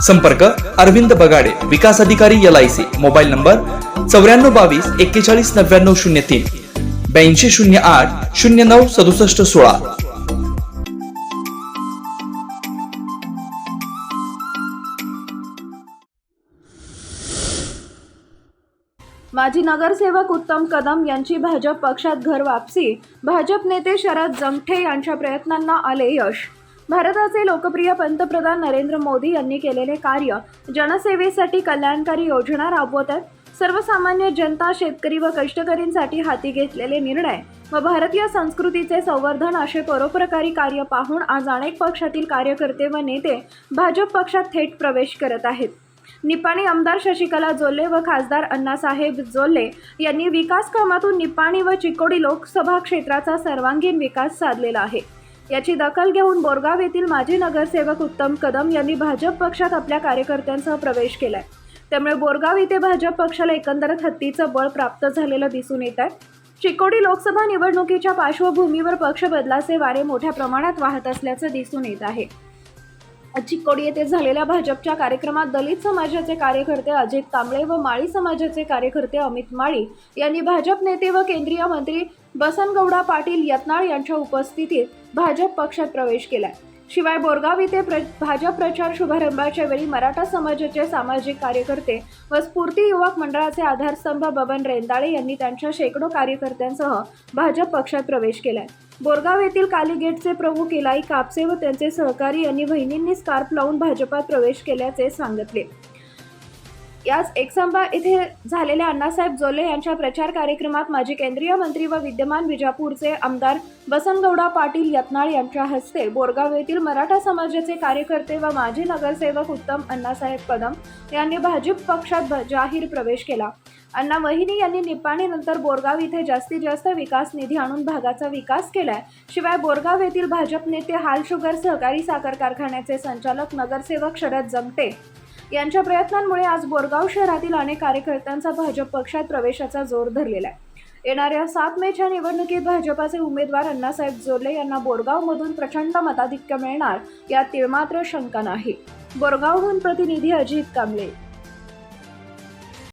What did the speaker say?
संपर्क अरविंद बगाडे विकास अधिकारी L I C mobile number चौऱ्याण्णव बावीस एक्केचाळीस नव्याण्णव शून्य तीन. ब्याऐंशी शून्य आठ शून्य नऊ सदुसष्ट सोळा. माजी नगरसेवक उत्तम कदम यांची भाजप पक्षात घर वापसी. भाजप नेते शरद जमठे यांच्या प्रयत्नांना आले यश. भारताचे लोकप्रिय पंतप्रधान नरेंद्र मोदी यांनी केलेले कार्य जनसेवेसाठी कल्याणकारी योजना राबवत आहेत सर्वसामान्य जनता शेतकरी व कष्टकरींसाठी हाती घेतलेले निर्णय व भारतीय संस्कृतीचे संवर्धन असे परोपरकारी कार्य पाहून आज अनेक पक्षातील कार्यकर्ते व नेते भाजप पक्षात थेट प्रवेश करत आहेत. निपाणी आमदार शशिकला जोल्ले व खासदार अण्णासाहेब जोल्ले यांनी विकास कामातून निपाणी व चिकोडी लोकसभा क्षेत्राचा सर्वांगीण विकास साधलेला आहे. याची दखल घेऊन बोरगाव येथील माजी नगरसेवक उत्तम कदम यांनी भाजप पक्षात आपल्या कार्यकर्त्यांसह प्रवेश केलाय. त्यामुळे बोरगाव येथे भाजप पक्षाला एकंदरच हत्तीचं बळ प्राप्त झालेलं दिसून येत आहे. चिकोडी लोकसभा निवडणुकीच्या पार्श्वभूमीवर पक्ष बदलाचे वारे मोठ्या प्रमाणात वाहत असल्याचं दिसून येत आहे. चिकोडी येथे झालेल्या भाजपच्या कार्यक्रमात दलित समाजाचे कार्यकर्ते अजित कांबळे व माळी समाजाचे कार्यकर्ते अमित माळी यांनी भाजप नेते व केंद्रीय मंत्री बसनगौडा पाटील यत्नाळ यांच्या उपस्थितीत भाजप पक्षात प्रवेश केलाय. शिवाय बोरगाव येथे प्र भाजप प्रचार शुभारंभाच्या वेळी मराठा समाजाचे सामाजिक कार्यकर्ते व स्फूर्ती युवक मंडळाचे आधारस्तंभ बबन रेंदाळे यांनी त्यांच्या शेकडो कार्यकर्त्यांसह भाजप पक्षात प्रवेश केलाय. बोरगाव येथील कालीगेटचे प्रमुख इलाई कापसे व त्यांचे सहकारी यांनी बहिणींनी स्कार्फ लावून भाजपात प्रवेश केल्याचे सांगितले. याच एकसंबा येथे झालेल्या अण्णासाहेब जोले यांच्या प्रचार कार्यक्रमात माजी केंद्रीय मंत्री व विद्यमान विजापूरचे आमदार बसनगौडा पाटील यत्नाळ यांच्या हस्ते बोरगाव येथील मराठा समाजाचे कार्यकर्ते व माजी नगरसेवक उत्तम अण्णासाहेब कदम यांनी भाजप पक्षात भ- जाहीर प्रवेश केला. अण्णा वहिनी यांनी निपाणीनंतर बोरगाव इथे जास्तीत जास्त विकास निधी आणून भागाचा विकास केलाय. शिवाय बोरगाव येथील भाजप नेते हाल शुगर सहकारी साखर कारखान्याचे संचालक नगरसेवक शरद जमटे यांच्या प्रयत्नांमुळे आज बोरगाव शहरातील अनेक कार्यकर्त्यांचा भाजप पक्षात प्रवेशाचा जोर धरलेला आहे येणाऱ्या सात मेच्या निवडणुकीत भाजपाचे उमेदवार अण्णासाहेब जोले यांना बोरगावमधून प्रचंड मताधिक्य मिळणार यात तिळमात्र शंका नाही. बोरगावहून प्रतिनिधी अजित कांबळे